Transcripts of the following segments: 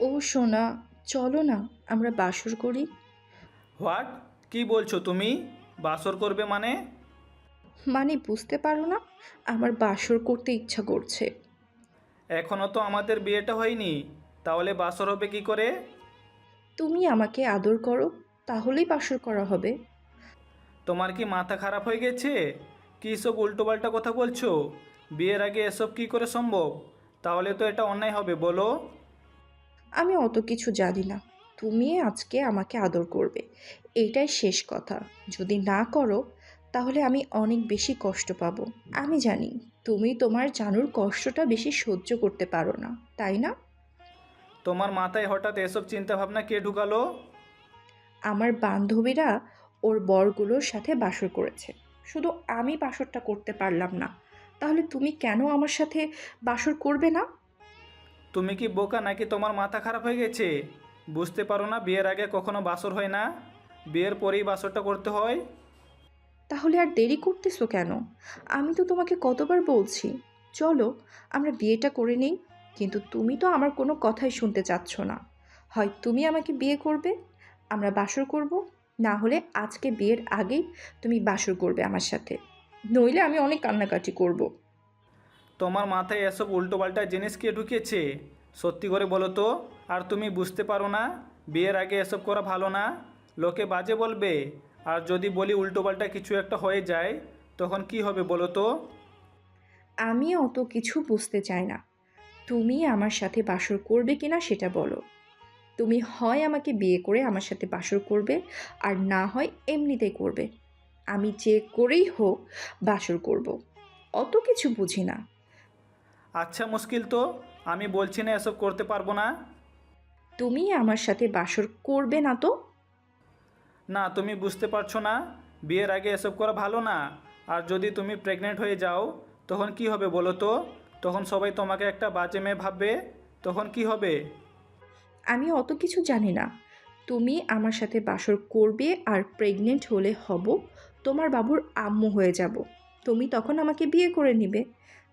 ও সোনা চলো না আমরা বাসর করি। হোয়াট? কি বলছো তুমি? বাসর করবে মানে? মানে বুঝতে পারো না আমার বাসর করতে ইচ্ছা করছে। এখনও তো আমাদের বিয়েটা হয়নি তাহলে বাসর হবে কি করে? তুমি আমাকে আদর করো তাহলেই বাসর করা হবে। তোমার কি মাথা খারাপ হয়ে গেছে? কী সব উল্টোপাল্টা কথা বলছো? বিয়ের আগে এসব কি করে সম্ভব? তাহলে তো এটা অন্যায় হবে বলো। আমি অত কিছু জানি না। তুমি আজকে আমাকে আদর করবে। এটাই শেষ কথা। যদি না করো তাহলে আমি অনেক বেশি কষ্ট পাবো। আমি জানি তুমি তোমার জানুর কষ্টটা বেশি সহ্য করতে পারো না তাই না? তোমার মাথায় হঠাৎ এসব চিন্তা ভাবনা কে ঢুকালো? আমার বান্ধবীরা ওর বরগুলোর সাথে বাসর করেছে। শুধু আমি বাসরটা করতে পারলাম না। তাহলে তুমি কেন আমার সাথে বাসর করবে না? তুমি কি বোকা নাকি তোমার মাথা খারাপ হয়ে গেছে? বুঝতে পারো না বিয়ের আগে কখনো বাসর হয় না? বিয়ের পরেই বাসরটা করতে হয়? তাহলে আর দেরি করতেছো কেন? আমি তো তোমাকে কতবার বলছি চলো আমরা বিয়েটা করে নিই কিন্তু তুমি তো আমার কোনো কথাই শুনতে চাচ্ছ না। হয় তুমি আমাকে বিয়ে করবে আমরা বাসর করব না হলে আজকে বিয়ের আগেই তুমি বাসর করবে আমার সাথে। নইলে আমি অনেক কান্নাকাটি করব। তোমার মাথায় এসব উল্টোপাল্টা জিনিস কে ঢুকিয়েছে? সত্যি করে বলো তো আর তুমি বুঝতে পারো না বিয়ের আগে এসব করা ভালো না? লোকে বাজে বলবে আর যদি বলি উল্টোপাল্টা কিছু একটা হয়ে যায় তখন কি হবে বলো তো? আমি অত কিছু বুঝতে চাই না। তুমি আমার সাথে বাসর করবে কিনা সেটা বলো। তুমি হয় আমাকে বিয়ে করে আমার সাথে বাসর করবে আর না হয় এমনিতেই করবে। আমি যে করেই হোক বাসর করব। অত কিছু বুঝি না। আচ্ছা মুশকিল তো আমি বলছি না এসব করতে পারব না। তুমি আমার সাথে বাসর করবে না তো? না তুমি বুঝতে পারছ না বিয়ের আগে এসব করা ভালো না। আর যদি তুমি প্রেগনেন্ট হয়ে যাও তখন কি হবে বলো তো? তখন সবাই তোমাকে একটা বাজে মেয়ে ভাববে তখন কি হবে? আমি অত কিছু জানি না। তুমি আমার সাথে বাসর করবে আর প্রেগনেন্ট হলে হব। তোমার বাবুর আম্মু হয়ে যাব। তুমি তখন আমাকে বিয়ে করে নিবে।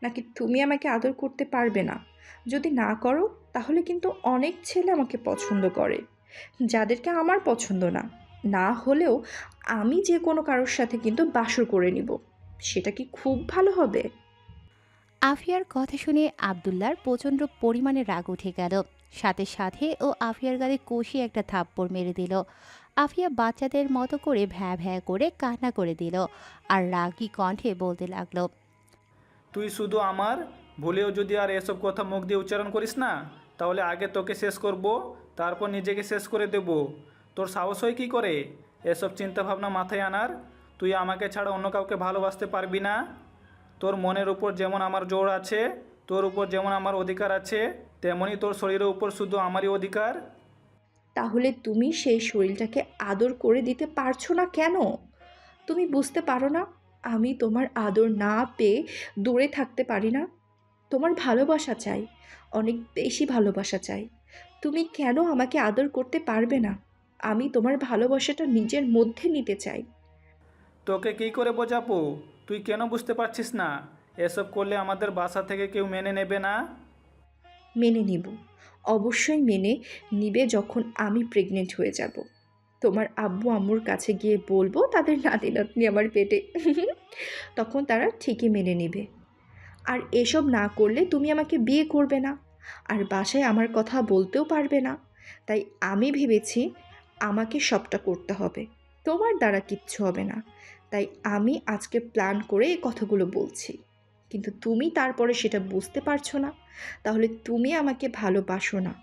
নাকি তুমি আমাকে আদর করতে পারবে না? যদি না করো, তাহলে কিন্তু অনেক ছেলে আমাকে পছন্দ করে, যাদেরকে আমার পছন্দ না। না হলেও আমি যে কোনো কারোর সাথে কিন্তু বাসর করে নিব। সেটা কি খুব ভালো হবে? আফিয়ার কথা শুনে আবদুল্লার প্রচণ্ড পরিমাণে রাগ উঠে গেল। সাথে সাথে ও আফিয়ার গালে কষি একটা থাপ্পড় মেরে দিল। আফিয়া বাচ্চাদের মতো করে ভ্যা ভ্যা করে কান্না করে দিল আর রাগী কণ্ঠে বলতে লাগল, তুই শুধু আমার? ভুলেও যদি আর এসব কথা মুখ দিয়ে উচ্চারণ করিস না, তাহলে আগে তোকে শেষ করব, তারপর নিজেকে শেষ করে দেব। তোর সাহস হয় কী করে? এসব চিন্তাভাবনা মাথায় আনার? তুই আমাকে ছাড়া অন্য কাউকে ভালোবাসতে পারবি না? তোর মনের উপর যেমন আমার জোর আছে তোর উপর যেমন আমার অধিকার আছে তেমনই তোর শরীরের উপর শুধু আমারই অধিকার। তাহলে তুমি সেই শরীরটাকে আদর করে দিতে পারছ না কেন? তুমি বুঝতে পারো না আমি তোমার আদর না পেয়ে দূরে থাকতে পারি না। তোমার ভালোবাসা চাই অনেক বেশি ভালোবাসা চাই। তুমি কেন আমাকে আদর করতে পারবে না? আমি তোমার ভালোবাসাটা নিজের মধ্যে নিতে চাই। তোকে কী করে বোঝাবো? তুই কেন বুঝতে পারছিস না? এসব করলে আমাদের বাসা থেকে কেউ মেনে নেবে না? মেনে নিব। অবশ্যই মেনে নিবে যখন আমি প্রেগনেন্ট হয়ে যাব। তোমার আব্বু আম্মুর কাছে গিয়ে বলব তাদের নাতি নাতনি আমার পেটে। তখন তারা ঠিকই মেনে নেবে। আর এসব না করলে তুমি আমাকে বিয়ে করবে না। আর বাসায় আমার কথা বলতেও পারবে না। তাই আমি ভেবেছি আমাকে সবটা করতে হবে। তোমার দ্বারা কিচ্ছু হবে না। তাই আমি আজকে প্ল্যান করে এই কথাগুলো বলছি। কিন্তু তুমি তারপরে সেটা বুঝতে পারছ না। তাহলে তুমি আমাকে ভালোবাসো না।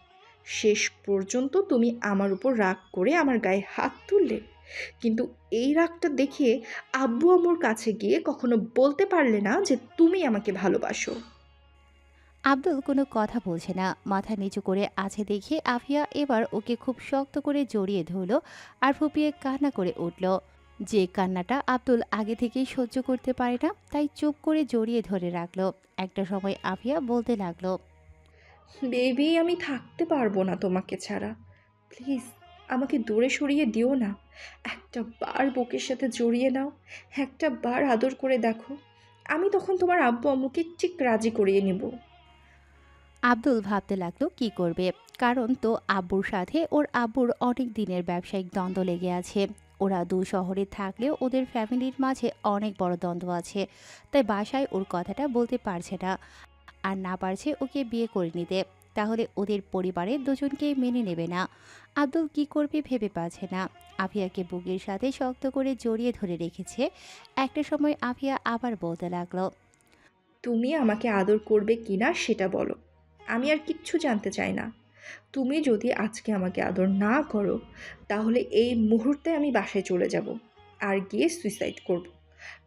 শেষ পর্যন্ত তুমি আমার উপর রাগ করে আমার গায়ে হাত তুললে। কিন্তু এই রাগটা দেখে আব্বু আম্মুর কাছে গিয়ে কখনো বলতে পারলে না যে তুমি আমাকে ভালোবাসো। আব্দুল কোনো কথা বলছে না। মাথা নিচু করে আছে দেখে আফিয়া এবার ওকে খুব শক্ত করে জড়িয়ে ধরল আর ফুপিয়ে কান্না করে উঠল। যে কান্নাটা আব্দুল আগে থেকেই সহ্য করতে পারে না তাই চুপ করে জড়িয়ে ধরে রাখল। একটা সময় আফিয়া বলতে লাগল বেবি আমি থাকতে পারব না তোমাকে ছাড়া। প্লিজ আমাকে দূরে সরিয়ে দিও না। একটা বার বুকের সাথে জড়িয়ে নাও একটা বার আদর করে দেখো। আমি তখন তোমার আব্বু আম্মুকে ঠিক রাজি করিয়ে নেব। আব্দুল ভাবতে লাগল কি করবে? কারণ তো আব্বুর সাথে ওর আব্বুর অনেক দিনের ব্যবসায়িক দ্বন্দ্ব লেগে আছে। ওরা দু শহরে থাকলেও ওদের ফ্যামিলির মাঝে অনেক বড় দ্বন্দ্ব আছে। তাই বাসায় ওর কথাটা বলতে পারছে না আর না পারছে ওকে বিয়ে করে নিতে। তাহলে ওদের পরিবারের দুজনকে মেনে নেবে না। আব্দুল কি করবে ভেবে পাচ্ছে না। আফিয়াকে বুকের সাথে শক্ত করে জড়িয়ে ধরে রেখেছে। একটা সময় আফিয়া আবার বলতে লাগল, তুমি আমাকে আদর করবে কি না সেটা বলো। আমি আর কিচ্ছু জানতে চাই না। তুমি যদি আজকে আমাকে আদর না করো, তাহলে এই মুহূর্তে আমি বাসায় চলে যাব আর গিয়ে সুইসাইড করব।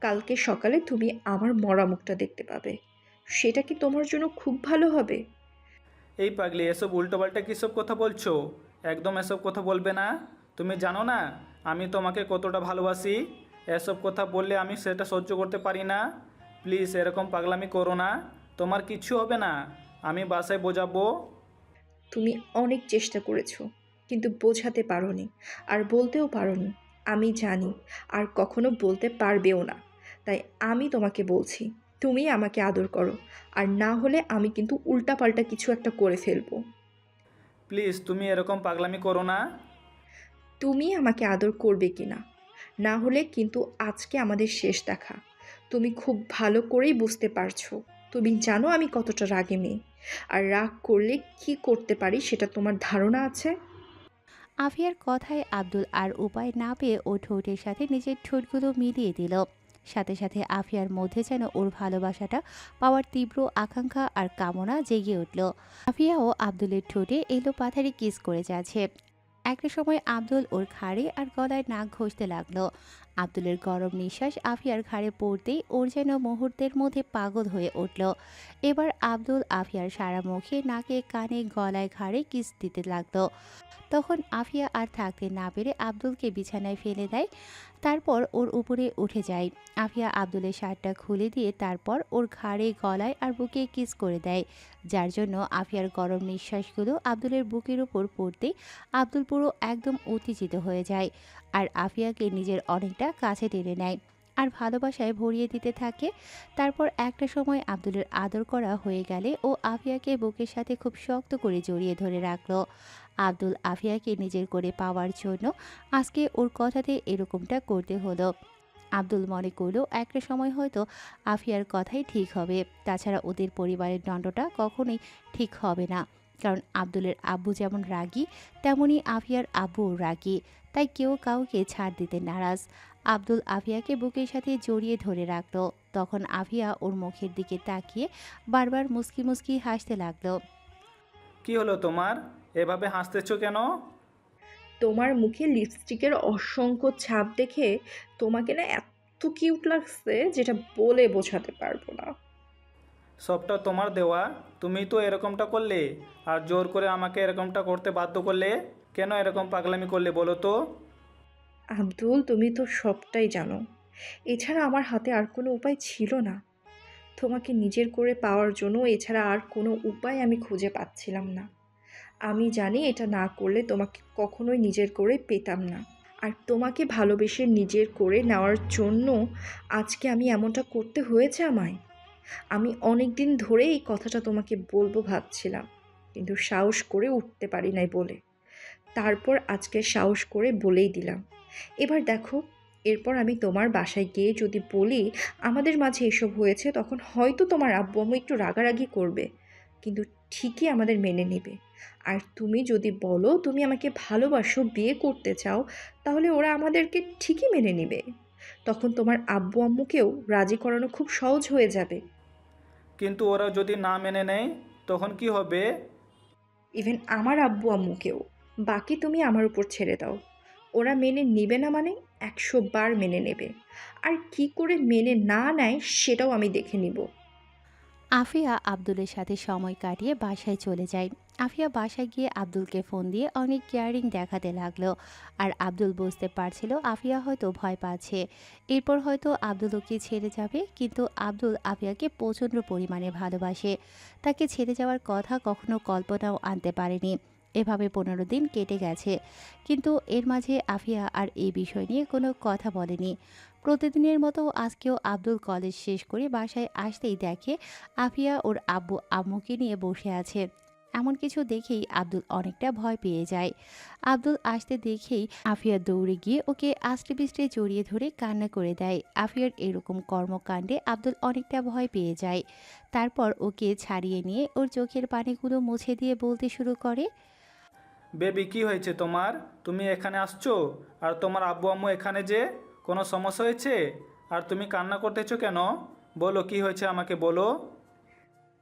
কালকে সকালে তুমি আমার মরা মুখটা দেখতে পাবে। সেটা কি তোমার জন্য খুব ভালো হবে? এই পাগলি, এসব উল্টোপাল্টা কিসব কথা বলছো? একদম এসব কথা বলবে না? তুমি জানো না আমি তোমাকে কতটা ভালোবাসি? এসব কথা বললে আমি সেটা সহ্য করতে পারি না। প্লিজ এরকম পাগলামি করো না। তোমার কিচ্ছু হবে না। আমি বাসায় বোঝাবো। তুমি অনেক চেষ্টা করেছ কিন্তু বোঝাতে পারোনি। আর বলতেও পারোনি আমি জানি আর কখনো বলতে পারবেও না। তাই আমি তোমাকে বলছি তুমি আমাকে আদর করো আর না হলে আমি কিন্তু উল্টাপাল্টা কিছু একটা করে ফেলব। প্লিজ তুমি এরকম পাগলামি করো না। তুমি আমাকে আদর করবে কি না? না হলে কিন্তু আজকে আমাদের শেষ দেখা। তুমি খুব ভালো করেই বুঝতে পারছ। তুমি জানো আমি কতটা রাগে মেয়ে। আর রাগ করলে কি করতে পারি সেটা তোমার ধারণা আছে? আফিয়ার কথায় আব্দুল আর উপায় না পেয়ে ও ঠোঁটের সাথে নিজের ঠোঁটগুলো মিলিয়ে দিল। সাথে সাথে আফিয়ার মধ্যে যেন ওর ভালোবাসাটা পাওয়ার তীব্র আকাঙ্ক্ষা আর কামনা জেগে উঠল। আফিয়াও আব্দুলের ঠোঁটে এলো পাথারি কিস করে যাচ্ছে। একটা সময় আব্দুল ওর ঘাড়ে আর গলায় নাক ঘষতে লাগল। আব্দুলের গরম নিঃশ্বাস আফিয়ার ঘাড়ে পড়তেই ওর যেন মুহূর্তের মধ্যে পাগল হয়ে উঠল। এবার আব্দুল আফিয়ার সারা মুখে নাকে কানে গলায় ঘাড়ে কিস দিতে লাগল। তখন আফিয়া আর থাকতে না পেরে আব্দুলকে বিছানায় ফেলে দেয়, তারপর ওর উপরে উঠে যায়। আফিয়া আব্দুলের শার্টটা খুলে দিয়ে তারপর ওর ঘাড়ে, গলায় আর বুকে কিস করে দেয়, যার জন্য আফিয়ার গরম নিঃশ্বাসগুলো আব্দুলের বুকের উপর পড়তে আব্দুল পুরো একদম উত্তেজিত হয়ে যায়। আর আফিয়াকে নিজের অনেকটা কাছে টেনে নেয় আর ভালোবাসায় ভরিয়ে দিতে থাকে। তারপর একটা সময় আব্দুলের আদর করা হয়ে গেলে ও আফিয়াকে বুকের সাথে খুব শক্ত করে জড়িয়ে ধরে রাখল। আব্দুল আফিয়াকে নিজের করে পাওয়ার জন্য আজকে ওর কথাতে এরকমটা করতে হলো। আব্দুল মনে করল একটা সময় হয়তো আফিয়ার কথাই ঠিক হবে। তাছাড়া ওদের পরিবারের দণ্ডটা কখনোই ঠিক হবে না। কারণ আব্দুলের আব্বু যেমন রাগী তেমনই আফিয়ার আব্বুও রাগী। তাই কেউ কাউকে ছাড় দিতে নারাজ। আব্দুল আফিয়াকে বুকের সাথে জড়িয়ে ধরে রাখল। তখন আফিয়া ওর মুখের দিকে তাকিয়ে বারবার মুসকি মুসকি হাসতে লাগল। কি হলো তোমার? এভাবে হাসতেছো কেন? তোমার মুখে লিপস্টিকের অসংখ্য ছাপ দেখে তোমাকে না এত কিউট লাগছে যেটা বলে বোঝাতে পারব না। সবটা তোমার দেওয়া। তুমি তো এরকমটা করলে। আর জোর করে আমাকে এরকমটা করতে বাধ্য করলে? কেন এরকম পাগলামি করলে বলো তো? আব্দুল, তুমি তো সবটাই জানো। এছাড়া আমার হাতে আর কোনো উপায় ছিল না। তোমাকে নিজের করে পাওয়ার জন্য এছাড়া আর কোনো উপায় আমি খুঁজে পাচ্ছিলাম না। আমি জানি এটা না করলে তোমাকে কখনোই নিজের করে পেতাম না। আর তোমাকে ভালোবেসে নিজের করে নেওয়ার জন্য আজকে আমি এমনটা করতে হয়েছে আমায়? আমি অনেক দিন ধরে এই কথাটা তোমাকে বলব ভাবছিলাম, কিন্তু সাহস করে উঠতে পারি নাই বলে। তারপর আজকে সাহস করে বলেই দিলাম। এবার দেখো এরপর আমি তোমার বাসায় গিয়ে যদি বলি আমাদের মাঝে এসব হয়েছে তখন হয়তো তোমার আব্বু আম্মু একটু রাগারাগি করবে। কিন্তু ঠিকই আমাদের মেনে নেবে। আর তুমি যদি বলো তুমি আমাকে ভালোবাসো বিয়ে করতে চাও তাহলে ওরা আমাদেরকে ঠিকই মেনে নেবে। তখন তোমার আব্বু আম্মুকেও রাজি করানো খুব সহজ হয়ে যাবে। কিন্তু ওরা যদি না মেনে নেয় তখন কি হবে? ইভেন আমার আব্বু আম্মুকেও। বাকি তুমি আমার উপর ছেড়ে দাও। ওরা মেনে নেবে না মানে একশো বার মেনে নেবে। আর কি করে মেনে না নেয় সেটাও আমি দেখে নিব। আফিয়া আব্দুলের সাথে সময় কাটিয়ে বাসায় চলে যায়। আফিয়া বাসায় গিয়ে আব্দুলকে ফোন দিয়ে অনেক কেয়ারিং দেখাতে লাগল। আর আব্দুল বুঝতে পারছিল আফিয়া হয়তো ভয় পাচ্ছে। এরপর হয়তো আব্দুল ওকে ছেড়ে যাবে, কিন্তু আব্দুল আফিয়াকে প্রচণ্ড পরিমাণে ভালোবাসে। তাকে ছেড়ে যাওয়ার কথা কখনো কল্পনাও আনতে পারেনি। এভাবে পনেরো দিন কেটে গেছে। কিন্তু এর মাঝে আফিয়া আর এই বিষয় নিয়ে কোনো কথা বলেনি। প্রতিদিনের মতো আজকেও আব্দুল কলেজ শেষ করে বাসায় আসতেই দেখে আফিয়া ওর আব্বু আম্মুকে নিয়ে বসে আছে। এমন কিছু দেখেই আব্দুল অনেকটা ভয় পেয়ে যায়। আব্দুল আসতে দেখেই আফিয়া দৌড়ে গিয়ে ওকে আষ্টে পিষ্টে জড়িয়ে ধরে কান্না করে দেয়। আফিয়ার এরকম কর্মকাণ্ডে আব্দুল অনেকটা ভয় পেয়ে যায়। তারপর ওকে ছাড়িয়ে নিয়ে ওর চোখের পানিগুলো মুছে দিয়ে বলতে শুরু করে বেবি, কি হয়েছে তোমার? তুমি এখানে আসছো? আর তোমার আব্বু আম্মু এখানে যে কোনো সমস্যা হয়েছে? আর তুমি কান্না করতেছো কেন? বলো, কি হয়েছে আমাকে বলো।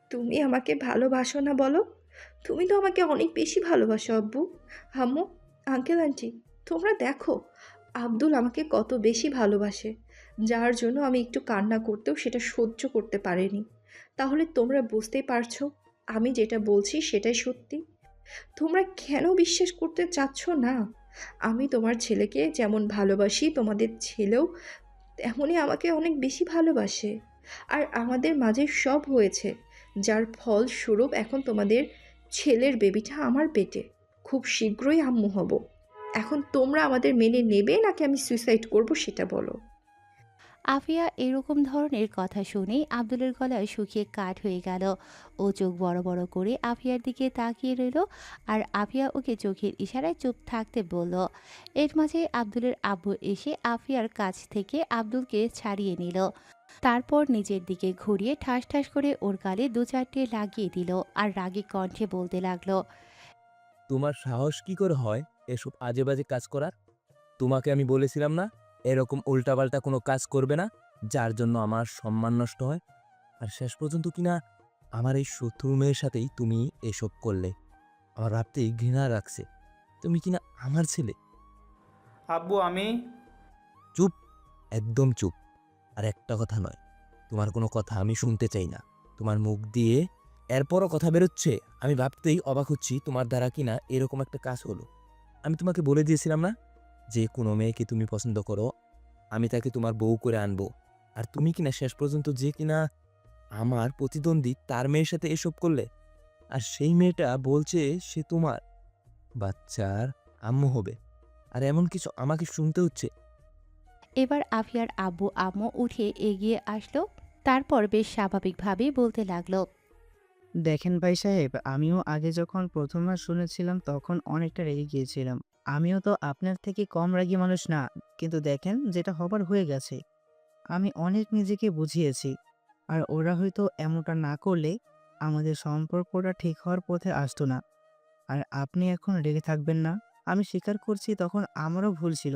তুমি আমাকে ভালোবাসো না বলো? তুমি তো আমাকে অনেক বেশি ভালোবাসো, আব্বু। আম্মু, আঙ্কেল, আন্টি, তোমরা দেখো, আব্দুল আমাকে কত বেশি ভালোবাসে। যার জন্য আমি একটু কান্না করতেও সেটা সহ্য করতে পারিনি। তাহলে তোমরা বুঝতেই পারছ, আমি যেটা বলছি সেটাই সত্যি। তোমরা কেন বিশ্বাস করতে চাচ্ছ না? আমি তোমার ছেলেকে যেমন ভালোবাসি, তোমাদের ছেলেও তেমনই আমাকে অনেক বেশি ভালোবাসে। আর আমাদের মাঝে সব হয়েছে, যার ফলস্বরূপ এখন তোমাদের ছেলের বেবিটা আমার পেটে। খুব শীঘ্রই আম্মু হব। এখন তোমরা আমাদের মেনে নেবে নাকি আমি সুইসাইড করব সেটা বলো। আফিয়া এরকম ধরনের কথা শুনেই আব্দুলের গলায় শুকিয়ে কাঠ হয়ে গেল। ও চোখ বড় বড় করে আফিয়ার দিকে তাকিয়ে রইল আর আফিয়া ওকে চোখের ইশারায় চুপ থাকতে বলল, এর মাঝে আব্দুলের আব্বু এসে আফিয়ার কাছ থেকে আব্দুলকে ছাড়িয়ে নিল। তারপর নিজের দিকে ঘুরিয়ে ঠাস ঠাস করে ওর গালে দু চারটে লাগিয়ে দিল আর রাগী কণ্ঠে বলতে লাগল, তোমার সাহস কি করে হয় এসব আজে বাজে কাজ করার? তোমাকে আমি বলেছিলাম না এরকম উল্টাপাল্টা কোনো কাজ করবে না যার জন্য আমার সম্মান নষ্ট হয়। আর শেষ পর্যন্ত কিনা আমার এই শত্রু মেয়ের সাথেই তুমি এসব করলে। আমার ভাবতেই ঘৃণা রাখছে তুমি কিনা আমার ছেলে? আব্বু আমি? চুপ একদম চুপ। আর একটা কথা নয় তোমার কোনো কথা আমি শুনতে চাই না। তোমার মুখ দিয়ে এরপরও কথা বেরোচ্ছে আমি ভাবতেই অবাক হচ্ছি তোমার দ্বারা কিনা এরকম একটা কাজ হলো। আমি তোমাকে বলে দিয়েছিলাম না? যে কোনো মেয়েকে তুমি পছন্দ করো আমি তাকে তোমার বউ করে আনব। আর তুমি কিনা শেষ পর্যন্ত যে কিনা আমার প্রতিদ্বন্দ্বী তার মেয়ের সাথে এসব করলে? আর সেই মেয়েটা বলছে সে তোমার বাচ্চার আম্মু হবে। আর এমন কিছু আমাকে শুনতে হচ্ছে। এবার আফিয়ার আব্বু আম্মু উঠে এগিয়ে আসলো তারপর বেশ স্বাভাবিকভাবে বলতে লাগল দেখেন ভাই সাহেব আমিও আগে যখন প্রথমবার শুনেছিলাম তখন অনেকটা রেগে গিয়েছিলাম। আমিও তো আপনার থেকে কম রাগী মানুষ না। কিন্তু দেখেন, যেটা হবার হয়ে গেছে। আমি অনেক নিজেকে বুঝিয়েছি। আর ওরা হয়তো এমনটা না করলে আমাদের সম্পর্কটা ঠিক হওয়ার পথে আসতো না। আর আপনি এখন রেগে থাকবেন না। আমি স্বীকার করছি তখন আমারও ভুল ছিল।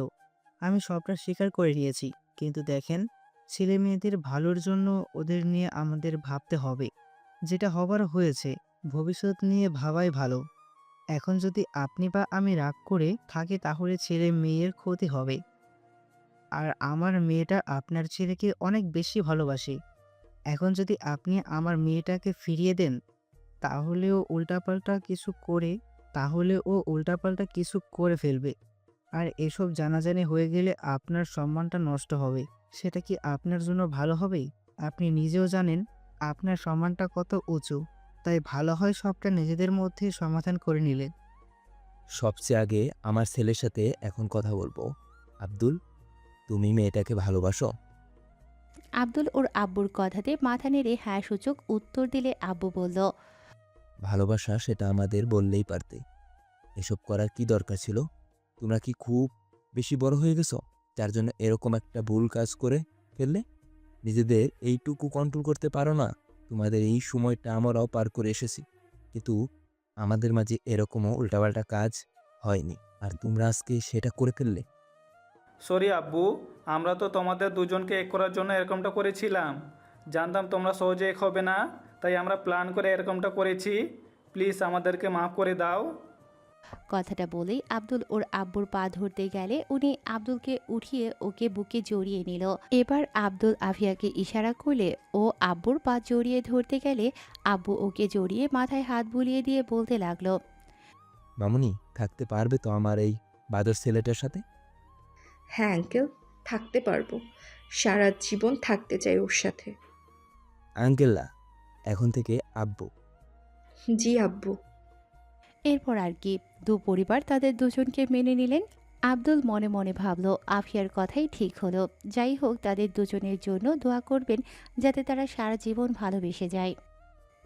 আমি সবটা স্বীকার করে নিয়েছি। কিন্তু দেখেন ছেলে মেয়েদের ভালোর জন্য ওদের নিয়ে আমাদের ভাবতে হবে। যেটা হবার হয়েছে, ভবিষ্যৎ নিয়ে ভাবাই ভালো। এখন যদি আপনি বা আমি রাগ করে থাকি, তাহলে ছেলে মেয়ের ক্ষতি হবে। আর আমার মেয়েটা আপনার ছেলেকে অনেক বেশি ভালোবাসে। এখন যদি আপনি আমার মেয়েটাকে ফিরিয়ে দেন তাহলেও উল্টাপাল্টা কিছু করে, তাহলে ও উল্টাপাল্টা কিছু করে ফেলবে। আর এসব জানাজানি হয়ে গেলে আপনার সম্মানটা নষ্ট হবে। সেটা কি আপনার জন্য ভালো হবে? আপনি নিজেও জানেন, আপনার সম্মানটা কত উঁচু। তাই ভালো হয় সবটা নিজেদের মধ্যে সমাধান করে নিলে। সবচেয়ে আগে আমার ছেলের সাথে এখন কথা বলব। আব্দুল তুমি মেয়েটাকে ভালোবাসো? আব্দুল ওর আব্বুর কথাতে মাথা নেড়ে হ্যাঁ সূচক উত্তর দিলে আব্বু বলল ভালোবাসা সেটা আমাদের বললেই পারতে। এসব করার কি দরকার ছিল? তোমরা কি খুব বেশি বড় হয়ে গেছো? যার জন্য এরকম একটা ভুল কাজ করে ফেললে? নিজেদের এইটুকু কন্ট্রোল করতে পারো না? তোমাদের এই সময়টা আমরাও পার করে এসেছি। কিন্তু আমাদের মাঝে এরকমও উল্টাপাল্টা কাজ হয়নি। আর তোমরা আজকে সেটা করে ফেললে? সরি আব্বু, আমরা তো তোমাদের দুজনকে এক করার জন্য এরকমটা করেছিলাম। জানতাম তোমরা সহজে এক হবে না, তাই আমরা প্ল্যান করে এরকমটা করেছি। প্লিজ আমাদেরকে মাফ করে দাও। কথাটা বলেই আব্দুল ওর আব্বুর পা ধরতে গেলে উনি আব্দুলকে উঠিয়ে ওকে বুকে জড়িয়ে নিল। এবার আব্দুল আফিয়াকে ইশারা করলে ও আব্বুর পা জড়িয়ে ধরতে গেলে আব্বু ওকে জড়িয়ে মাথায় হাত বুলিয়ে দিয়ে বলতে লাগল মামুনি থাকতে পারবে তো আমার এই বাদর ছেলেটার সাথে? হ্যাঁ আঙ্কেল থাকতে পারব। সারা জীবন থাকতে চাই ওর সাথে। আঙ্কেল্লা এখন থেকে আব্বু। জি আব্বু। এরপর আর কি, দু পরিবার তাদের দুজনকে মেনে নিলেন। আব্দুল মনে মনে ভাবল, আফিয়ার কথাই ঠিক হলো। যাই হোক, তাদের দুজনের জন্য দোয়া করবেন যাতে তারা সারা জীবন ভালোবেসে যায়।